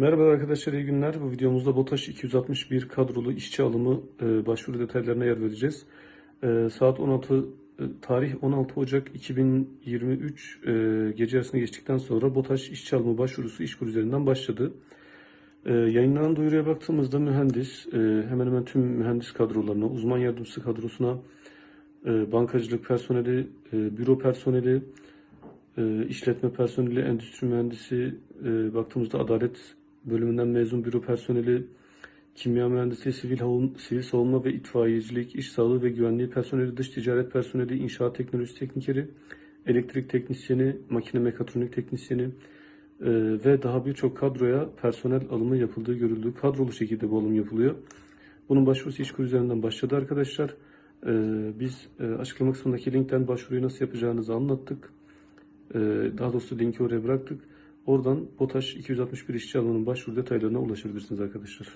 Merhaba arkadaşlar, iyi günler. Bu videomuzda BOTAŞ 261 kadrolu işçi alımı e, başvuru detaylarına yer vereceğiz. E, saat 16, e, tarih 16 Ocak 2023 e, gece yarısına geçtikten sonra BOTAŞ işçi alımı başvurusu İşkur üzerinden başladı. E, yayınlanan duyuruya baktığımızda mühendis, e, hemen hemen tüm mühendis kadrolarına, uzman yardımcısı kadrosuna, e, bankacılık personeli, e, büro personeli, e, işletme personeli, endüstri mühendisi, e, baktığımızda adalet bölümünden mezun büro personeli, kimya mühendisi, sivil, sivil savunma ve itfaiyecilik, iş sağlığı ve güvenliği personeli, dış ticaret personeli, inşaat teknolojisi teknikeri, elektrik teknisyeni, makine mekatronik teknisyeni e, ve daha birçok kadroya personel alımı yapıldığı görüldü. Kadrolu şekilde bu alım yapılıyor. Bunun başvurusu İşkur üzerinden başladı arkadaşlar. E, biz e, açıklama kısmındaki linkten başvuruyu nasıl yapacağınızı anlattık. Ee, daha doğrusu linki oraya bıraktık. Oradan BOTAŞ 261 işçi alımının başvuru detaylarına ulaşabilirsiniz arkadaşlar.